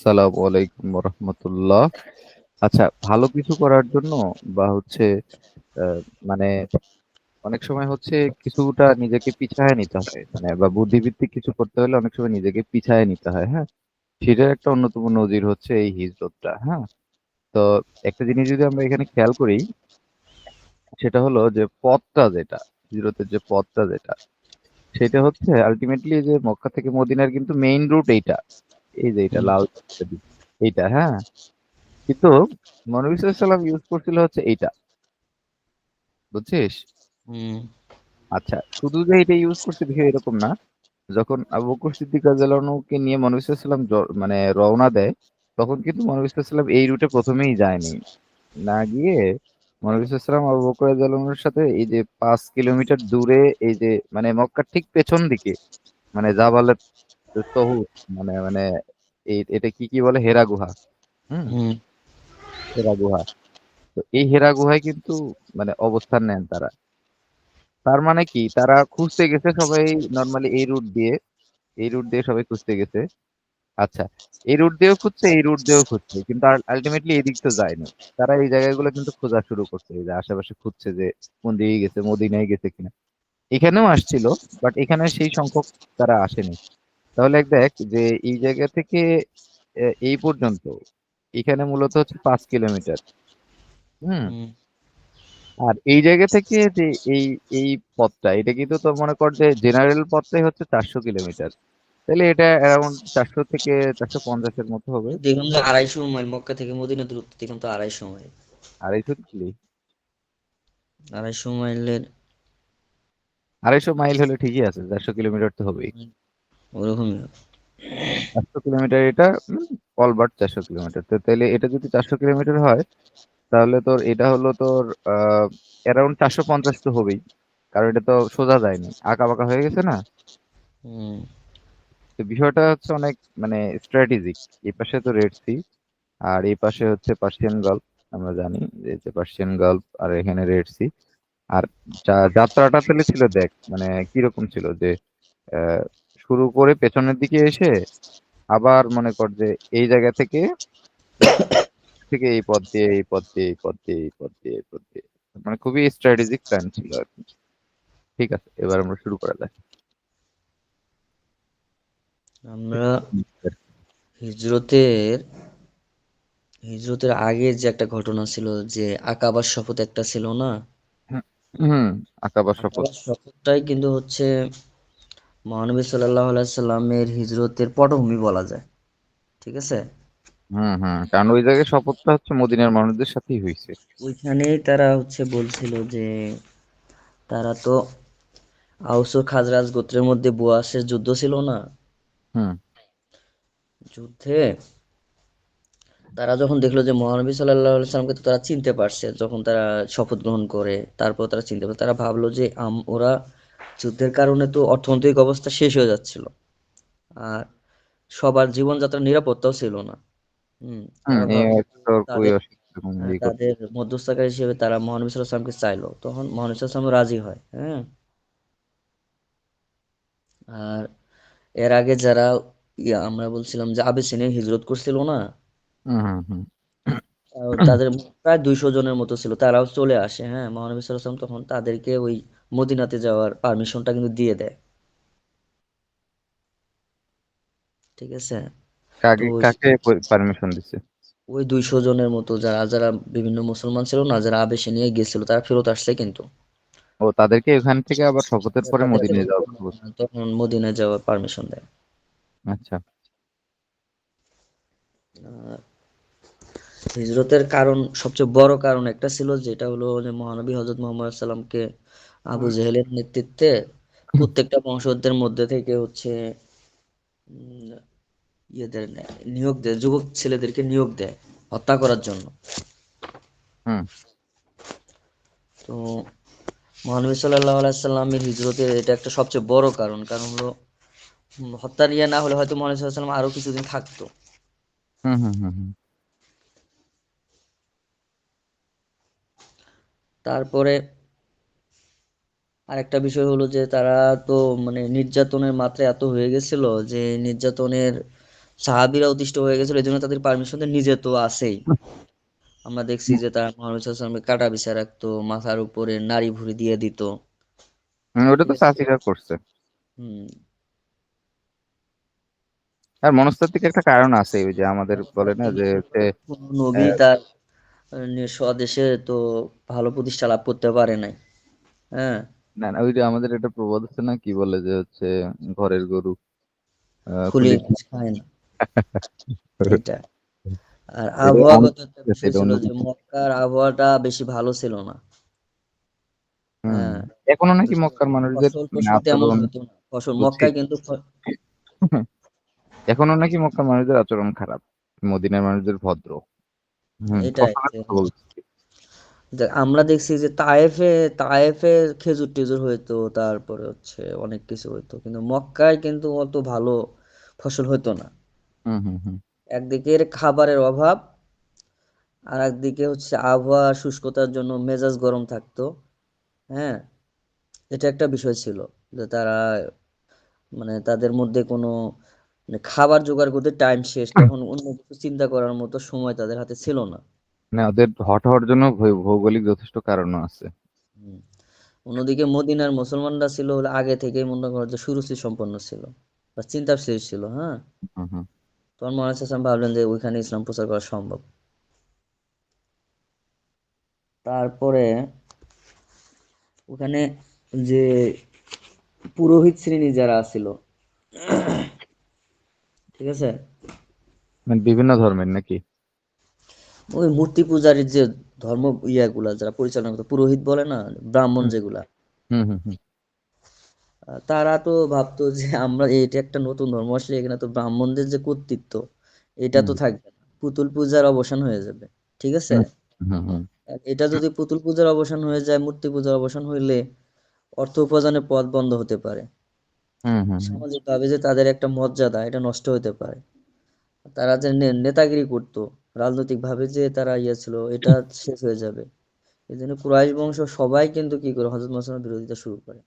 আসসালামু আলাইকুম রহমতুল্লাহ আচ্ছা ভালো কিছু করার জন্য বা হচ্ছে মানে অনেক সময় হচ্ছে কিছুটা নিজেকে পিছায় নিতে হয় মানে বা বুদ্ধিভিত্তিক কিছু করতে হলে অনেক সময় নিজেকে পিছায় নিতে হয় হ্যাঁ? সেটার একটা অন্যতম নজির হচ্ছে এই হিজরতটা হ্যাঁ? তো একটা জিনিস যদি আমরা এখানে খেয়াল করি, সেটা হলো যে পথটা যেটা, হিজরতের যে পথটা যেটা, সেটা হচ্ছে আলটিমেটলি যে মক্কা থেকে মদিনার কিন্তু মেইন রুট এইটা। এই যে এটা লাল এইটা হ্যাঁ? কিন্তু সাল্লাম ইউজ করছিল হচ্ছে এইটা। বুঝছিস? আচ্ছা শুধু যে এটা ইউজ করছে বিষয় এরকম না। যখন আবু বকর সিদ্দিক নিয়ে সাল্লাম মানে রওনা দেয় তখন কিন্তু সাল্লাম এই রুটে প্রথমেই যায়নি। না গিয়ে সাল্লাম আবু বকর সাথে এই যে পাঁচ কিলোমিটার দূরে এই যে মানে মক্কার ঠিক পেছন দিকে মানে জাবালের মানে মানে এই এটা কি কি বলে? হেরা গুহা। হুম? হেরা গুহা। তো এই হেরা গুহায় কিন্তু মানে অবস্থান নেন তারা। তার মানে কি? তারা খুঁজতে গেছে সবাই নর্মালি এই রুট দিয়ে। এই রুট দিয়ে সবাই খুঁজতে গেছে। আচ্ছা এই রুট দিয়েও খুঁজছে এই রুট দিয়েও খুঁজছে। কিন্তু আলটিমেটলি এই দিক তো যায়নি। তারা এই জায়গাগুলো কিন্তু খোঁজা শুরু করছে। এই যে আশেপাশে খুঁজছে যে কোন দিকে গেছে মদিনায় গেছে কিনা। এখানেও আসছিল বাট এখানে সেই সংখ্যক তারা আসেনি। তাহলে দেখ যে এই জায়গা থেকে এই পর্যন্ত এখানে মূলত হচ্ছে পাঁচ কিলোমিটার। হুম? আর এই জায়গা থেকে যে এই এই পথটা এটা কিন্তু তোর মনে কর যে জেনারেল পথটাই হচ্ছে চারশো কিলোমিটার। তাহলে এটা অ্যারাউন্ড চারশো থেকে চারশো পঞ্চাশের মতো হবে। দেখুন তো আড়াইশো মাইল মক্কা থেকে মদিনা দূরত্ব দেখুন তো আড়াইশো মাইল। আড়াইশো কিলো? আড়াইশো মাইলের আড়াইশো মাইল হলে ঠিকই আছে চারশো কিলোমিটার তো হবেই। ওরকমই। চারশো কিলোমিটার এটা অলবার্ট চারশো কিলোমিটার। তো তাহলে এটা যদি চারশো কিলোমিটার হয় তাহলে তোর এটা হলো তোর অ্যারাউন্ড চারশো পঞ্চাশ তো হবেই। কারণ এটা তো সোজা যায়নি আঁকা বাঁকা হয়ে গেছে না। তো বিষয়টা হচ্ছে অনেক মানে স্ট্র্যাটেজিক এই পাশে তো রেড সি আর এই পাশে হচ্ছে পার্সিয়ান গল্ফ আমরা জানি যে পার্সিয়ান গল্ফ আর এখানে রেড সি আর যাত্রাটা তাহলে ছিল দেখ মানে কীরকম ছিল যে আহ, শুরু করে পেছনের দিকে এসে আবার মনে কর যে এই জায়গা থেকে থেকে এই পথ দিয়ে এই পথ দিয়ে এই পথ দিয়ে এই পথ দিয়ে এই পথ দিয়ে। মানে খুবই স্ট্র্যাটেজিক প্ল্যান ছিল আর কি। ঠিক আছে এবার আমরা শুরু করা যাক। আমরা হিজরতের হিজরতের আগে যে একটা ঘটনা ছিল যে আকাবার শপথ একটা ছিল না? হুম আকাবা শপথ। শপথটাই কিন্তু হচ্ছে মহানবী সাল্লাহ সাল্লামের হিজরতের পটভূমি বলা যায়। ঠিক আছে? হুম হুম কারণ ওই জায়গায় শপথটা হচ্ছে মদিনার মানুষদের সাথেই হয়েছে ওইখানেই তারা হচ্ছে বলছিল যে তারা তো আউস ও খাজরাজ গোত্রের মধ্যে বুয়াসের যুদ্ধ ছিল না। হুম। যুদ্ধে তারা যখন দেখল যে মহানবী সাল্লাহ সাল্লামকে তো তারা চিনতে পারছে যখন তারা শপথ গ্রহণ করে তারপর তারা চিনতে পারছে তারা ভাবলো যে আম- ওরা যুদ্ধের কারণে তো অর্থনৈতিক অবস্থা শেষ হয়ে যাচ্ছিল। আর সবার জীবনযাত্রার নিরাপত্তাও ছিল না। তাদের হ্যাঁ, মধ্যস্থকারী হিসেবে তারা মহানবী সাল্লামকে চাইলো। তখন মহানবী সাল্লাম রাজি হয় হ্যাঁ। আর এর আগে যারা ইয়া আমরা বলছিলাম যে আবেসিনিয়া হিজরত করছিল না তাদের প্রায় দুইশো জনের মতো ছিল তারাও চলে আসে হ্যাঁ। মহানবী সাল্লাল্লাহু তখন তাদেরকে ওই মদিনাতে যাওয়ার পারমিশনটা কিন্তু দিয়ে দেয়। ঠিক আছে? কাকে ওই কাকে পারমিশন দিছে? ওই দুইশো জনের মতো যারা যারা বিভিন্ন মুসলমান ছিল না যারা আবেশে নিয়ে গেছিল তারা ফেরত আসছে কিন্তু। ও তাদেরকে ওখান থেকে আবার শপথের পরে মদিনায় যাওয়ার তখন মদিনায় যাওয়ার পারমিশন দেয়। আচ্ছা। হিজরতের কারণ সবচেয়ে বড় কারণ একটা ছিল যেটা হলো যে মহানবী হজরত মোহাম্মদ সাল্লামকে আবু জেহেলের নেতৃত্বে প্রত্যেকটা বংশধরদের মধ্যে থেকে হচ্ছে ইয়েদের নেয়, নিয়োগ দেয় যুবক ছেলেদেরকে নিয়োগ দেয় হত্যা করার জন্য। তো মহানবী সাল্লাহ আলাইসাল্লামের হিজরতের এটা একটা সবচেয়ে বড় কারণ। কারণ হলো হত্যা নিয়ে না হলে হয়তো মহানবী ওয়াসাল্লাম আরও কিছুদিন থাকতো। হুম হুম হুম হুম। তারপরে আরেকটা বিষয় হলো যে তারা তো মানে নির্যাতনের মাত্রা এত হয়ে গেছিল যে নির্যাতনের সাহাবিরা অতিষ্ঠ হয়ে গেছিল এই জন্য তাদের পারমিশন নিজে তো আছেই। আমরা দেখছি যে তারা মোহাম্মদ সাল্লামকে কাটা বিছা রাখতো মাথার উপরে নাড়ি ভুড়ি দিয়ে দিত। ওটা তো করছে। হুম। আর মনস্তাত্ত্বিক একটা কারণ আছে ওই যে আমাদের বলে না যে নবী তার স্বদেশে তো ভালো প্রতিষ্ঠা লাভ করতে পারে নাই। হ্যাঁ। না না ওই যে আমাদের একটা প্রবাদ আছে না কি বলে যে হচ্ছে ঘরের গরু খুলি খায় না। এটা। আর আবহাওয়াগত ছিল যে মক্কার আবহাওয়াটা বেশি ভালো ছিল না। হ্যাঁ। এখনও নাকি মক্কার মানুষদের ফসল মক্কায় কিন্তু এখনও নাকি মক্কার মানুষদের আচরণ খারাপ। মদিনার মানুষদের ভদ্র। এটাই ফসলের যে কথা বলছি দেখ, আমরা দেখছি যে তায়েফে তায়েফে খেজুর টেজুর হইতো তারপরে হচ্ছে অনেক কিছু হইতো। কিন্তু মক্কায় কিন্তু অত ভালো ফসল হইতো না। একদিকে খাবারের অভাব আর একদিকে হচ্ছে আবহাওয়া শুষ্কতার জন্য মেজাজ গরম থাকতো। হ্যাঁ? এটা একটা বিষয় ছিল যে তারা মানে তাদের মধ্যে কোনো মানে খাবার জোগাড় করতে টাইম শেষ তখন অন্য কিছু চিন্তা করার মতো সময় তাদের হাতে ছিল না। না ওদের হট হওয়ার জন্য ভৌগোলিক যথেষ্ট কারণও আছে। অন্যদিকে মদিনার মুসলমানরা ছিল আগে থেকেই মনে করো যে সুরুচি সম্পন্ন ছিল বা চিন্তাশীল ছিল হ্যাঁ? তখন মহান হাসান ভাবলেন যে ওইখানে ইসলাম প্রচার করা সম্ভব। তারপরে ওখানে যে পুরোহিত শ্রেণি যারা ছিল ঠিক আছে? মানে বিভিন্ন ধর্মের নাকি? ওই মূর্তি পূজারীর যে ধর্ম ইয়াগুলা যারা পরিচালনা করতো পুরোহিত বলে না ব্রাহ্মণ যেগুলা। তারা তো ভাবতো যে আমরা এটা একটা নতুন ধর্ম আসলে এখানে তো ব্রাহ্মণদের যে কর্তৃত্ব এটা তো থাকবে না। পুতুল পূজার অবসান হয়ে যাবে ঠিক আছে? এটা যদি পুতুল পূজার অবসান হয়ে যায় মূর্তি পূজার অবসান হইলে অর্থ উপার্জনের পথ বন্ধ হতে পারে। সামাজিক ভাবে যে তাদের একটা মর্যাদা এটা নষ্ট হতে পারে। তারা যে নেতাগিরি করতো রাজনৈতিক ভাবে যে তারা ইয়ে ছিল এটা শেষ হয়ে যাবে। এই জন্য কুরাইশ বংশ সবাই কিন্তু কি করে হজরত মোহাম্মদের বিরোধিতা শুরু করে।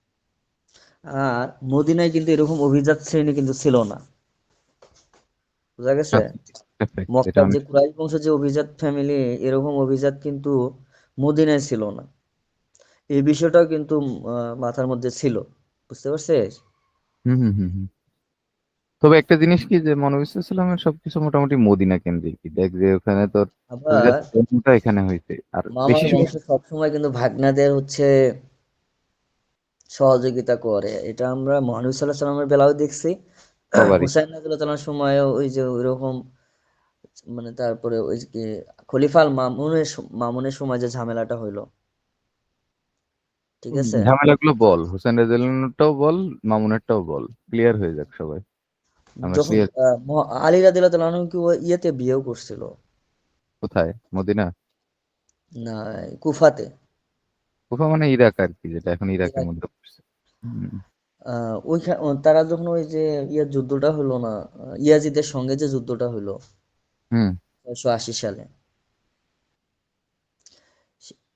আর মদিনায় কিন্তু এরকম অভিজাত শ্রেণি কিন্তু ছিল না। বোঝা গেছে? আচ্ছা, মক্কার যে কুরাইশ বংশ যে অভিজাত ফ্যামিলি এরকম অভিজাত কিন্তু মদিনায় ছিল না। এই বিষয়টাও কিন্তু মাথার মধ্যে ছিল। বুঝতে পারছিস? হুম হুম হুম। তবে একটা জিনিস কি যে মহানবী সাল্লামের সবকিছু মোটামুটি মদিনা কেন্দ্রিক। দেখ যে ওখানে তোর জন্মটা এখানে হয়েছে। আর বেশি সময় সবসময় কিন্তু ভাগ্নাদের হচ্ছে সহযোগিতা করে। এটা আমরা মহানবী সাল্লাহ সাল্লামের বেলাও দেখছি। হুসাইন রাদিয়াল্লাহু সময়ও ওই যে ওইরকম মানে তারপরে ওই যে খলিফাল মামুনের মামুনের সময় যে ঝামেলাটা হইল। ঠিক আছে? ঝামেলাগুলো বল। হোসেন রাজিয়ালটাও বল মামুনেরটাও বল। ক্লিয়ার হয়ে যাক সবাই। যখন আলী রাদিয়াল্লাহু আনহু কি ইয়েতে বিয়েও করছিল? কোথায়? মদিনা? না কুফাতে। কোথাও মানে ইরাক আর কি যেটা এখন ইরাকের মধ্যে পড়ছে। ওইখানে তারা যখন ওই যে ইয়ে যুদ্ধটা হলো না ইয়াজিদের সঙ্গে যে যুদ্ধটা হলো হুম। ছয়শো আশি সালে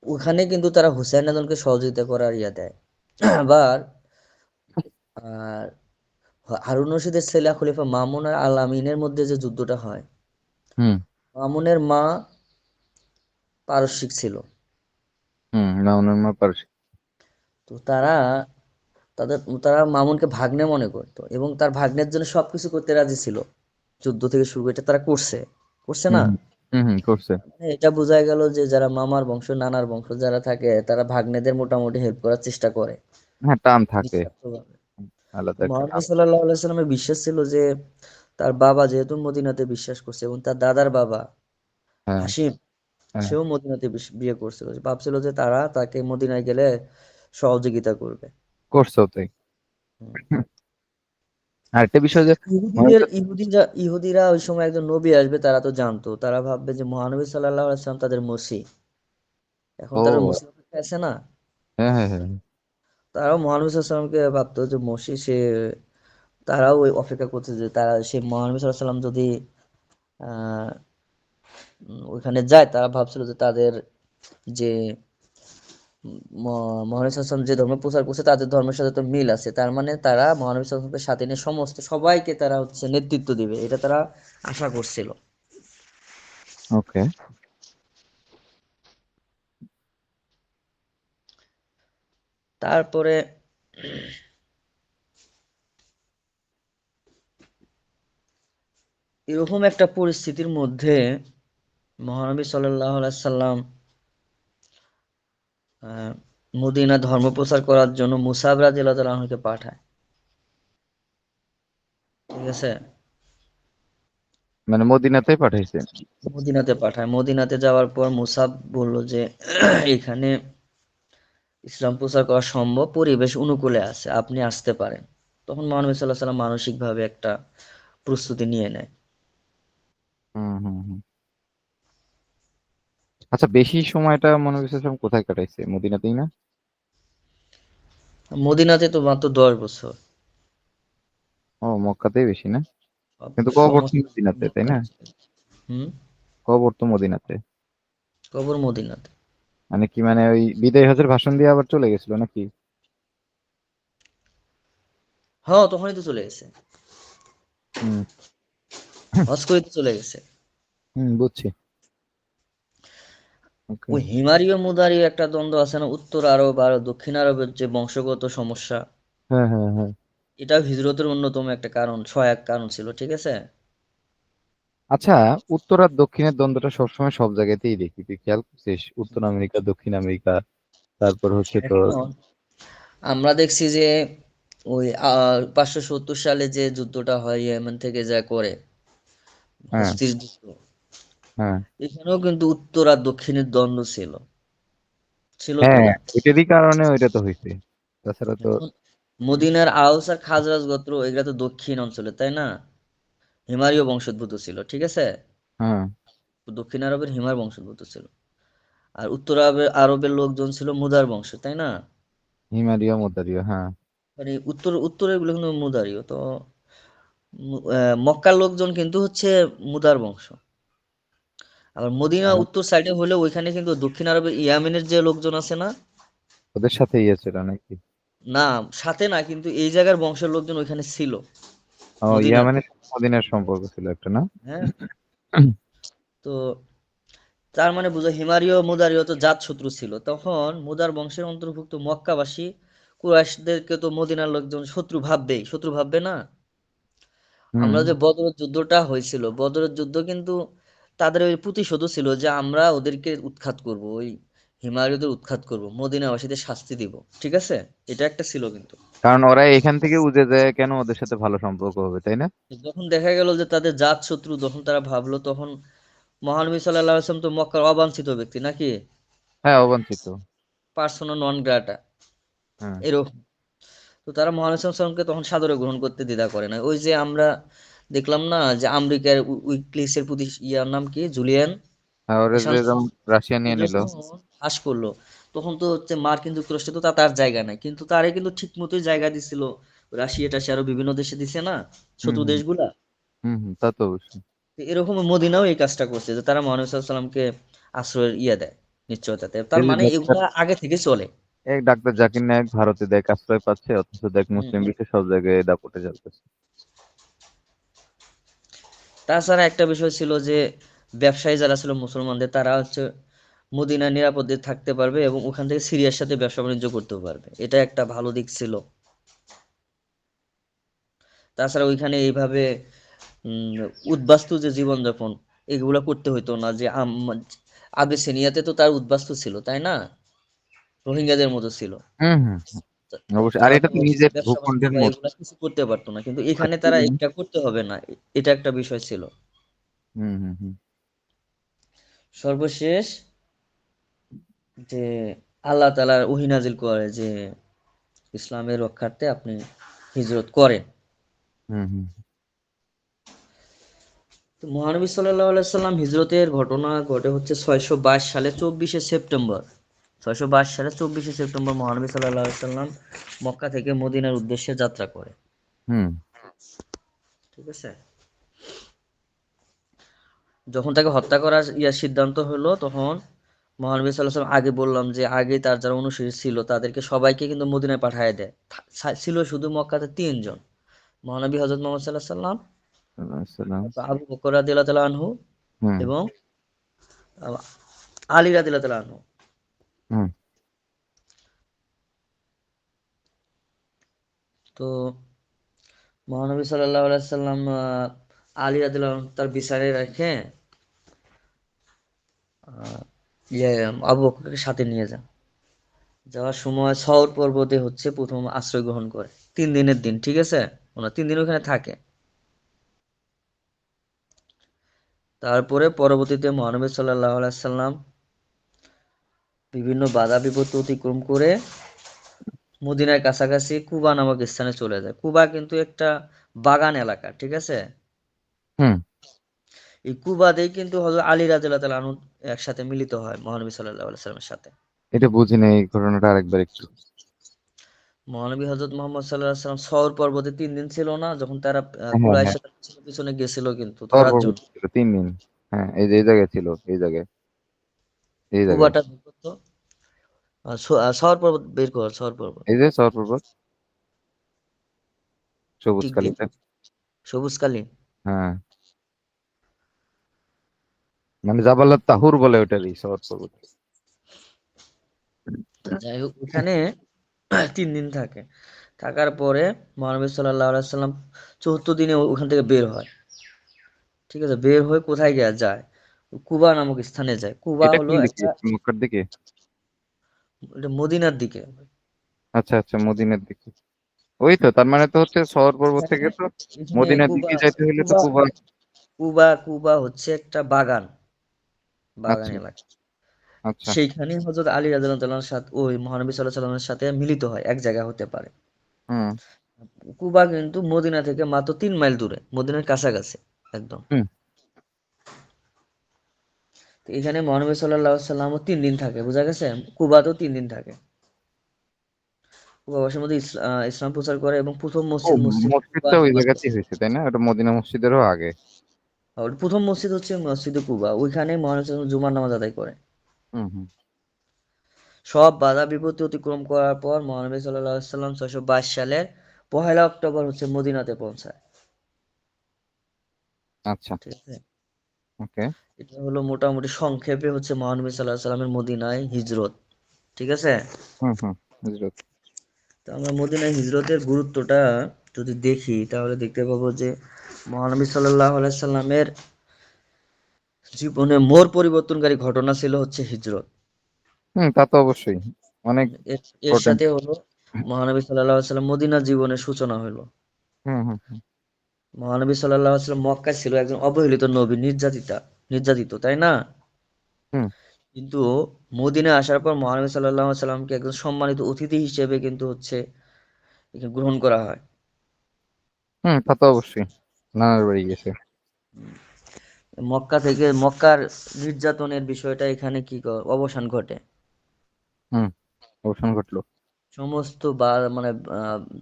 ওখানে কিন্তু তারা হুসাইন আদমকে সহযোগিতা করার ইয়া দেয়। আবার আর হারুন রশিদের ছেলে খলিফা মামুন আর আল আমিনের মধ্যে যে যুদ্ধটা হয় হুম। মামুনের মা পারস্যিক ছিল। হুম মামুনের মা পারসি তো তারা তাদের তারা মামুনকে ভাগ্নে মনে করতো এবং তার ভাগ্নের জন্য সবকিছু করতে রাজি ছিল। যুদ্ধ থেকে শুরু করে এটা তারা করছে। করছে না? করছে। মানে এটা বোঝা গেল যে যারা মামার বংশ নানার বংশ যারা থাকে তারা ভাগ্নেদের মোটামুটি হেল্প করার চেষ্টা করে। হ্যাঁ টান থাকে। সাল্লামের বিশ্বাস ছিল যে তার বাবা যেহেতু মদিনাতে বিশ্বাস করছে এবং তার দাদার বাবা হ্যাঁ। হাসিম হ্যাঁ। সেও মদিনাতে বিয়ে করছিল। ভাবছিল যে তারা তাকে মদিনায় গেলে সহযোগিতা করবে। করছ তাই হুম। আর একটা বিষয় যে ইহুদিরা ইহুদিরা ওই সময় একজন নবী আসবে তারা তো জানতো। তারা ভাববে যে মহানবী সাল্লাল্লাহু আলাইহি সাল্লাম তাদের মসি এখন তারা মসি আছে না? হ্যাঁ হ্যাঁ হ্যাঁ। তারাও মহানবী সাল্লামকে ভাবতো যে মসি সে, তারাও ওই অপেক্ষা করছে যে তারা সে মহানবী সাল্লাম যদি ওইখানে যায়, তারা ভাবছিল যে তাদের যে মহানবী ওয়াসাল্লাম যে ধর্ম প্রচার করছে তাদের ধর্মের সাথে তো মিল আছে। তার মানে তারা মহানবী ওয়াসাল্লামকে সাথে নিয়ে সমস্ত সবাইকে তারা হচ্ছে নেতৃত্ব দিবে। এটা তারা আশা করছিল। ওকে তারপরে এরকম একটা পরিস্থিতির মধ্যে মহানবী সাল্লাল্লাহু সাল্লাম মদিনা ধর্ম প্রচার করার জন্য মুসাবরা আনহুকে পাঠায়। ঠিক আছে? মানে মদিনাতে পাঠাইছে মদিনাতে পাঠায়। মদিনাতে যাওয়ার পর মুসাব বলল যে এখানে ইসলাম প্রচার করা সম্ভব পরিবেশ অনুকূলে আছে আপনি আসতে পারেন। তখন মহানবী সাল্লাহ সাল্লাম মানসিকভাবে একটা প্রস্তুতি নিয়ে নেয়। আচ্ছা বেশি সময়টা মনে করছিলাম কোথায় কাটাইছে? মদিনাতেই না? মদিনাতে তো মাত্র দশ বছর। ও মক্কাতেই বেশি না? কিন্তু কবর তো মদিনাতে তাই না? হুম? কবর তো মদিনাতে। কবর মদিনাতে। মানে কি মানে ওই বিদায় হজের ভাষণ দিয়ে আবার চলে গেছিল নাকি? হ্যাঁ তখনই তো চলে গেছে। হজ করে তো চলে গেছে। হুম বুঝছি। ওই হিমারীয় মুদারীয় একটা দ্বন্দ্ব আছে না উত্তর আরব আর দক্ষিণ আরবের যে বংশগত সমস্যা। হ্যাঁ হ্যাঁ হ্যাঁ। এটাও হিজরতের অন্যতম একটা কারণ সহায়ক কারণ ছিল ঠিক আছে? আচ্ছা উত্তর আর দক্ষিণের দ্বন্দ্বটা সবসময় সব জায়গাতেই দেখি তুই খেয়াল করছিস? উত্তর আমেরিকা দক্ষিণ আমেরিকা তারপর হচ্ছে তো আমরা দেখছি যে ওই পাঁচশো সত্তর সালে যে যুদ্ধটা হয় ইয়েমেন থেকে যা করে হ্যাঁ। হ্যাঁ। এখানেও কিন্তু উত্তর আর দক্ষিণের দ্বন্দ্ব ছিল। ছিল হ্যাঁ এটারই কারণে ওইটা তো হয়েছে তাছাড়া তো মদিনার আউস আর খাজরাজ গোত্র এগুলা তো দক্ষিণ অঞ্চলে তাই না? হিমারীয় বংশোদ্ভূত ছিল ঠিক আছে? হ্যাঁ। দক্ষিণ আরবের হিমার বংশোদ্ভূত ছিল। আর উত্তর আরবের লোকজন ছিল মুদার বংশ তাই না? হিমালয় মদারিয়া হ্যাঁ। মানে উত্তর উত্তরেরগুলো কিন্তু মুদারীয় তো মক্কার লোকজন কিন্তু হচ্ছে মুদার বংশ। আবার মদিনা হ্যাঁ, উত্তর সাইডে হলে ওইখানে কিন্তু দক্ষিণ আরবের ইয়ামেনের যে লোকজন আছে না? ওদের সাথে ইয়ে ছিল নাকি? না সাথে না কিন্তু এই জায়গার বংশের লোকজন ওইখানে ছিল। ইয়ামানের মদিনার সম্পর্ক ছিল একটা না? হ্যাঁ। তো তার মানে বুঝো হিমারীয় মুদারীয় তো জাত শত্রু ছিল। তখন মুদার বংশের অন্তর্ভুক্ত মক্কাবাসী কুরাইশদেরকে তো মদিনার লোকজন শত্রু ভাববেই শত্রু ভাববে না? আমরা যে বদরের যুদ্ধটা হয়েছিল বদরের যুদ্ধ কিন্তু তাদের ওই প্রতিশোধ ছিল যে আমরা ওদেরকে উৎখাত করব ওই হিমালয়দের উৎখাত করব মদিনাবাসীদের শাস্তি দিব ঠিক আছে? এটা একটা ছিল কিন্তু। কারণ ওরা এখান থেকে উজে যায় কেন ওদের সাথে ভালো সম্পর্ক হবে তাই না? যখন দেখা গেল যে তাদের জাত শত্রু যখন তারা ভাবলো তখন মহানবী সাল্লাল্লাহু আলাইহি তো মক্কার অবাঞ্ছিত ব্যক্তি নাকি? হ্যাঁ অবাঞ্ছিত। পার্সোনা নন গ্রাটা হ্যাঁ। এরকম। তো তারা মহানবী আলাইহি তখন সাদরে গ্রহণ করতে দ্বিধা করে না। ওই যে আমরা দেখলাম না যে আমেরিকার উইকলিসের প্রতি ইয়ার নাম কি? জুলিয়ান? হ্যাঁ রাশিয়া নিয়ে নিল। ফাঁস করল। তখন তো হচ্ছে মার্কিন যুক্তরাষ্ট্রে তো তার জায়গা নাই। কিন্তু তারে কিন্তু ঠিক মতোই জায়গা দিছিল। রাশিয়া টাশিয়া আরও বিভিন্ন দেশে দিছে না? শত্রু দেশগুলা? হুম তা তো অবশ্যই। এরকম মদিনাও এই কাজটা করছে যে তারা মহানবী সাল্লাল্লাহু আলাইহি ওয়াসাল্লামকে আশ্রয়ের ইয়ে দেয় নিশ্চয়তা তার মানে এগুলা আগে থেকে চলে। এক ডাক্তার জাকির নায়ক ভারতে দেখ আশ্রয় পাচ্ছে অথচ দেখ মুসলিম বিশ্বে সব জায়গায় দাপটে চলতেছে তাছাড়া একটা বিষয় ছিল যে ব্যবসায়ী যারা ছিল মুসলমানদের তারা হচ্ছে মদিনা নিরাপদে থাকতে পারবে এবং ওখান থেকে সিরিয়ার সাথে ব্যবসা বাণিজ্য করতে পারবে। এটা একটা ভালো দিক ছিল। তাছাড়া ওইখানে এইভাবে উদ্বাস্তু যে জীবনযাপন এগুলা করতে হইতো না যে আবেসিনিয়াতে তো তার উদ্বাস্তু ছিল তাই না? রোহিঙ্গাদের মতো ছিল। হুম হুম হুম, তা- অবশ্যই। আর এটা তো নিজের ভূখণ্ডের মধ্যে কিছু করতে পারতো না। কিন্তু এখানে তারা এটা করতে হবে না। এটা একটা বিষয় ছিল। হুম হুম হুম। সর্বশেষ যে আল্লাহ তাআলা ওহী নাজিল করে যে ইসলামের রক্ষার্থে আপনি হিজরত করেন। মহানবী আলাইহি সাল্লাম হিজরতের ঘটনা ঘটে হচ্ছে ছয়শো বাইশ সালে চব্বিশে সেপ্টেম্বর। ছয়শো বাইশ সালে চব্বিশে সেপ্টেম্বর মহানবী আলাইহি সাল্লাম মক্কা থেকে মদিনার উদ্দেশ্যে যাত্রা করে। হুম। ঠিক আছে? যখন তাকে হত্যা করার ইয়ার সিদ্ধান্ত হলো তখন মহানবী সাল্লাল্লাহু আলাইহি আগে বললাম যে আগে তার যারা অনুসারী ছিল তাদেরকে সবাইকে কিন্তু মদিনায় পাঠিয়ে দেয়। ছিল শুধু মক্কাতে তিনজন। মহানবী হযরত মুহাম্মদ আলাইহি সাল্লাম আবু বকর আনহু এবং আলী রাদিয়াল্লাহু আনহু। তো মহানবী সাল্লাল্লাহু আলাইহি সাল্লাম আহ, আলী রাদিয়াল্লাহু তার বিচারে রেখে। আহ, ইয়ে আবু বকরকে সাথে নিয়ে যান। যাওয়ার সময় সওর পর্বতে হচ্ছে প্রথম আশ্রয় গ্রহণ করে। তিন দিনের দিন, ঠিক আছে? ওনার তিন দিন ওখানে থাকে। তারপরে পরবর্তীতে মহানবী সাল্লাল্লাহু আলাইহি সাল্লাম বিভিন্ন বাধা বিপত্তি অতিক্রম করে মদিনার কাছাকাছি কুবা নামক স্থানে চলে যায়। কুবা কিন্তু একটা বাগান এলাকা, ঠিক আছে? হুম। এই কুবাতেই কিন্তু হযরত আলী রাদিয়াল্লাহু তাআলা আনহু একসাথে মিলিত হয় মহানবী সাল্লাল্লাহু আলাইহি সাল্লামের সাথে। এটা বুঝি নাই এই ঘটনাটা আরেকবার একটু। মহানবী হযরত মুহাম্মদ সাল্লাল্লাহু আলাইহি সাল্লাম পর্বতে তিন দিন ছিল না যখন তারা হ্যাঁ হ্যাঁ কুরাইশের পিছনে পিছনে গেছিল কিন্তু তিন দিন। হ্যাঁ এই যে এই জায়গায় ছিল এই জায়গায়। এই জায়গায়। কুবাটা সওর পর্বত বের কর সওর পর্বত। এই যে পর্বত। সবুজ কালিতে সবুজ কালী হ্যাঁ। মানে জাবালাত তাহুর বলে ওটারই সওর পর্বত যাই হোক ওখানে তিন দিন থাকে। থাকার পরে মহানবী সাল্লাল্লাহু আলাইহি সাল্লাম চতুর্থ দিনে ওখান থেকে বের হয়। ঠিক আছে? বের হয়ে কোথায় গিয়ে যায়? কুবা নামক স্থানে যায়। কুবা হলো মক্কার দিকে? এটা মদিনার দিকে। আচ্ছা আচ্ছা মদিনার দিকে। ওই তো তার মানে তো হচ্ছে শহর পর্বত থেকে তো মদিনার দিকে যাইতে হইলে তো কুবা কুবা কুবা হচ্ছে একটা বাগান। বাগান আচ্ছা। এলাকা আচ্ছা। সেইখানে হযরত আলী রাদিয়াল্লাহু সাথে ওই মহানবী সাল্লামের সাথে মিলিত হয় এক জায়গা হতে পারে। কুবা কিন্তু মদিনা থেকে মাত্র তিন মাইল দূরে মদিনার কাছাকাছি একদম। তো এখানে মহানবী সাল্লাল্লাহু আলাইহি তিন দিন থাকে বোঝা গেছে? কুবাতেও তিন দিন থাকে। কুবাবাসীর মধ্যে ইসলাম প্রচার করে এবং প্রথম মসজিদ মসজিদ ওই জায়গাতেই হয়েছে তাই না? ওটা মদিনা মসজিদেরও আগে। আর প্রথম মসজিদ হচ্ছে মসজিদে কুবা ওইখানে ওয়াসাল্লাম জুমার নামাজ আদায় করে। সব বাধা বিপত্তি অতিক্রম করার পর মহানবী আলাইহি সাল্লাম ছয়শো বাইশ সালের পহেলা অক্টোবর হচ্ছে মদিনাতে পৌঁছায়। আচ্ছা। ঠিক আছে? ওকে। এটা হলো মোটামুটি সংক্ষেপে হচ্ছে মহানবী আলাইহি সাল্লামের মদিনায় হিজরত। ঠিক আছে? হুম হুম হজরত। তো আমরা মদিনায় হিজরতের গুরুত্বটা যদি দেখি তাহলে দেখতে পাবো যে মহানবী সাল্লামের জীবনে মোড় পরিবর্তনকারী ঘটনা ছিল হচ্ছে হিজরত। হুম তা তো অবশ্যই। অনেক এর সাথে হলো মহানবী সাল্লাম মদিনা জীবনের সূচনা হলো হুম মহানবী সাল্লাম মক্কায় ছিল একজন অবহেলিত নবী নির্যাতিতা নির্যাতিত তাই না? কিন্তু মদিনায় আসার পর মহানবী আলাইহি সাল্লামকে একজন সম্মানিত অতিথি হিসেবে কিন্তু হচ্ছে গ্রহণ করা হয়। হুম তা তো অবশ্যই। নানার বাড়ি গেছে। মক্কা থেকে মক্কার নির্যাতনের বিষয়টা এখানে কি অবসান ঘটে? হুম অবসান ঘটলো। সমস্ত বা মানে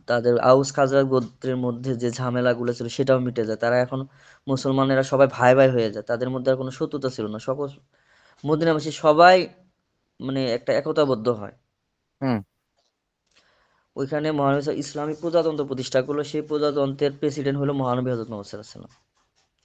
তাদের আউস খাজরাজ গোত্রের মধ্যে যে ঝামেলাগুলো ছিল সেটাও মিটে যায়। তারা এখন মুসলমানেরা সবাই ভাই ভাই হয়ে যায়। তাদের মধ্যে আর কোনো শত্রুতা ছিল না। সকল মদিনাবাসী সবাই মানে একটা একতাবদ্ধ হয়। হুম ওইখানে মহানবী ইসলামিক প্রজাতন্ত্র প্রতিষ্ঠা করল। সেই প্রজাতন্ত্রের প্রেসিডেন্ট হলো মহানবী হযরত মুহাম্মদ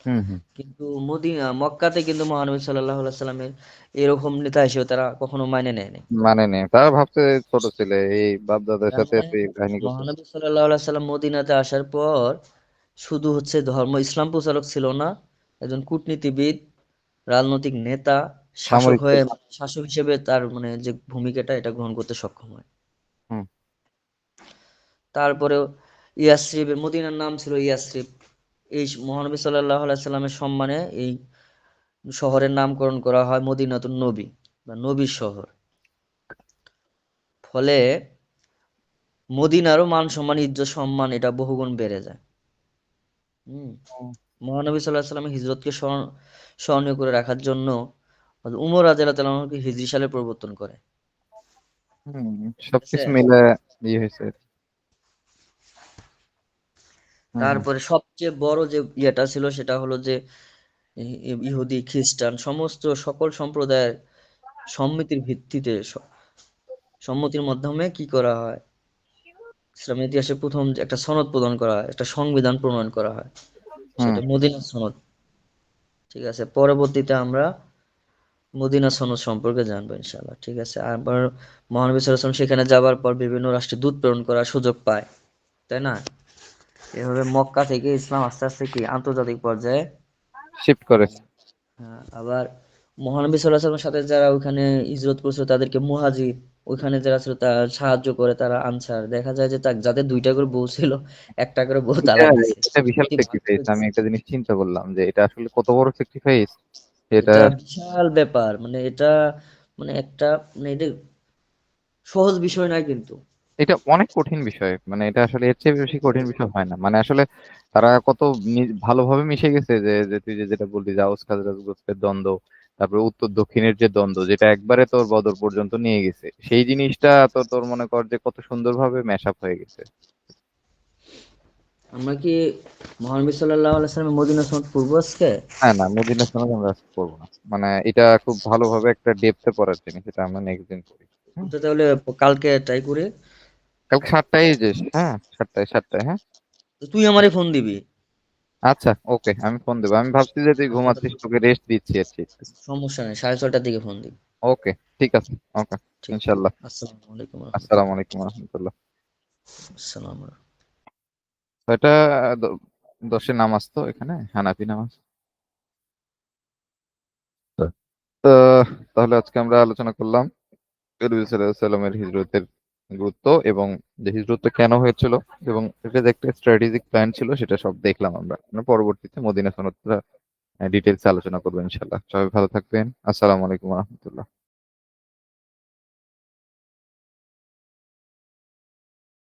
হুম কিন্তু মদিনা মক্কাতে কিন্তু মহানবী আলাইহি সাল্লামের এরকম নেতা হিসেবে তারা কখনো মাইনে নেয়নি মানে নেই। তারা ভাবছে ছোট ছেলে এই বাপদাদার সাথে মানে মহানবী আলাইহি সাল্লাম মদিনাতে আসার পর শুধু হচ্ছে ধর্ম ইসলাম প্রচারক ছিল না একজন কূটনীতিবিদ রাজনৈতিক নেতা শাসক হয়ে শাসক হিসেবে তার মানে যে ভূমিকাটা এটা গ্রহণ করতে সক্ষম হয়। তারপরেও ইয়াসরিব মদিনার নাম ছিল ইয়াসরিব এই মহানবী আলাইহি সাল্লামের সম্মানে এই শহরের নামকরণ করা হয় মদিনাতুন নবী বা নবীর শহর। ফলে মদিনারও মান সম্মান ইজ্জত সম্মান এটা বহুগুণ বেড়ে যায়। হম? মহানবী সাল্লাহ সাল্লামের হিজরতকে স্মরণ স্মরণীয় করে রাখার জন্য উমর রাদিয়াল্লাহু তাআলা হিজরি সালে প্রবর্তন করে। হুম সবকিছু মিলে ইয়ে হয়েছে। তারপরে সবচেয়ে বড় যে ইয়েটা ছিল সেটা হলো যে ইহুদি খ্রিস্টান সমস্ত সকল সম্প্রদায়ের সম্মতির ভিত্তিতে সম্মতির মাধ্যমে কি করা হয়? ইসলামের ইতিহাসে প্রথম একটা সনদ প্রদান করা হয় একটা সংবিধান প্রণয়ন করা হয়। সেটা মদিনা সনদ। ঠিক আছে পরবর্তীতে আমরা মদিনা সনদ সম্পর্কে জানব ইনশাআল্লাহ ঠিক আছে? আবার মহানবী ওয়াসাল্লাম সেখানে যাবার পর বিভিন্ন রাষ্ট্রে দূত প্রেরণ করার সুযোগ পায় তাই না? এভাবে মক্কা থেকে ইসলাম আস্তে আস্তে কি আন্তর্জাতিক পর্যায়ে? শিফট করে। হ্যাঁ, আবার মহানবী আলাইহি সাথে যারা ওখানে হিজরত করছিল তাদেরকে মুহাজির ওইখানে যারা ছিল তারা সাহায্য করে তারা আনসার। দেখা যায় যে তা যাদের দুইটা করে বউ ছিল একটা করে বউ দিছে এটা বিশাল স্যাক্রিফাইস আমি একটা জিনিস চিন্তা করলাম যে এটা আসলে কত বড় স্যাক্রিফাইস এটা এটা বিশাল ব্যাপার মানে এটা মানে একটা মানে এটা সহজ বিষয় নয় কিন্তু। এটা অনেক কঠিন বিষয়। মানে এটা আসলে এর চেয়ে বেশি কঠিন বিষয় হয় না। মানে আসলে তারা কত ভালোভাবে মিশে গেছে যে যে তুই যেটা বললি যে আউস খাজরাজ গোত্রের দ্বন্দ্ব তারপরে উত্তর দক্ষিণের যে দ্বন্দ্ব যেটা একবারে তোর বদর পর্যন্ত নিয়ে গেছে। সেই জিনিসটা তো তোর মনে কর যে কত সুন্দরভাবে ম্যাশ আপ হয়ে গেছে। আমরা কি মহানবী সাল্লাল্লাহু আলাইহি সাল্লামের মদিনা সনদ পূর্ব আজকে? হ্যাঁ না মদিনা সনদ আমরা আজকে না। মানে এটা খুব ভালোভাবে একটা ডেপথে পড়ার জিনিস এটা আমরা নেক্সট দিন করি তাহলে কালকে ট্রাই করে। কালকে সাতটায় যাস হ্যাঁ। সাতটায় সাতটায় হ্যাঁ? তো তুই আমারে ফোন দিবি। আচ্ছা ওকে আমি ফোন দেবো। আমি ভাবছি যে তুই ঘুমাচ্ছিস তোকে রেস্ট দিচ্ছি আর সমস্যা নেই সাড়ে ছয়টার দিকে ফোন দিবি। ওকে ঠিক আছে ওকে ঠিক। ইনশাল্লাহ। আসসালামু আলাইকুম। আসসালামু আলাইকুম রহমতুল্লাহ। আসসালাম তো এটা দশে নামাজ তো এখানে হানাফি নামাজ। তো তাহলে আজকে আমরা আলোচনা করলাম। আলাইহি সাল্লামের হিজরতের গুরুত্ব এবং দেশের গুরুত্ব কেন হয়েছিল এবং এটা যে একটা স্ট্র্যাটেজিক প্ল্যান ছিল সেটা সব দেখলাম আমরা। পরবর্তীতে মদিনা সনদটা ডিটেলস আলোচনা করব ইনশাল্লাহ সবাই ভালো থাকবেন। আসসালামু আলাইকুম রহমতুল্লাহ।